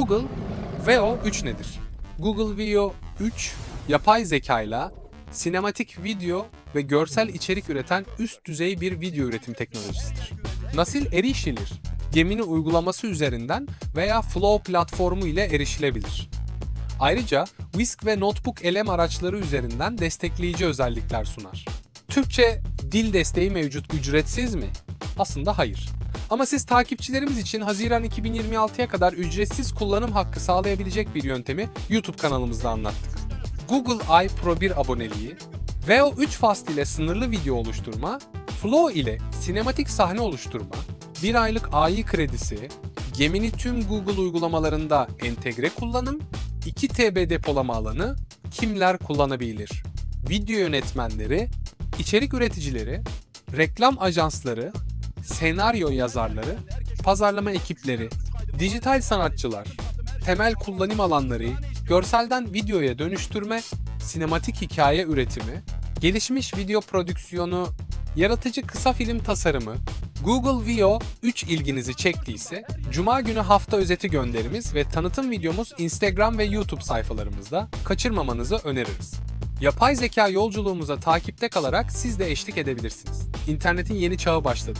Google Veo 3 nedir? Google Veo 3, yapay zekayla sinematik video ve görsel içerik üreten üst düzey bir video üretim teknolojisidir. Nasıl erişilir? Gemini uygulaması üzerinden veya Flow platformu ile erişilebilir. Ayrıca Whisk ve Notebook LM araçları üzerinden destekleyici özellikler sunar. Türkçe dil desteği mevcut ücretsiz mi? Aslında hayır. Ama siz takipçilerimiz için Haziran 2026'ya kadar ücretsiz kullanım hakkı sağlayabilecek bir yöntemi YouTube kanalımızda anlattık. Google Eye Pro 1 aboneliği, Veo 3 Fast ile sınırlı video oluşturma, Flow ile sinematik sahne oluşturma, bir aylık AI kredisi, Gemini tüm Google uygulamalarında entegre kullanım, 2 TB depolama alanı, kimler kullanabilir? Video yönetmenleri, içerik üreticileri, reklam ajansları, senaryo yazarları, pazarlama ekipleri, dijital sanatçılar, temel kullanım alanları, görselden videoya dönüştürme, sinematik hikaye üretimi, gelişmiş video prodüksiyonu, yaratıcı kısa film tasarımı, Google Veo 3 ilginizi çektiyse, Cuma günü hafta özeti gönderimiz ve tanıtım videomuz Instagram ve YouTube sayfalarımızda kaçırmamanızı öneririz. Yapay zeka yolculuğumuza takipte kalarak siz de eşlik edebilirsiniz. İnternetin yeni çağı başladı.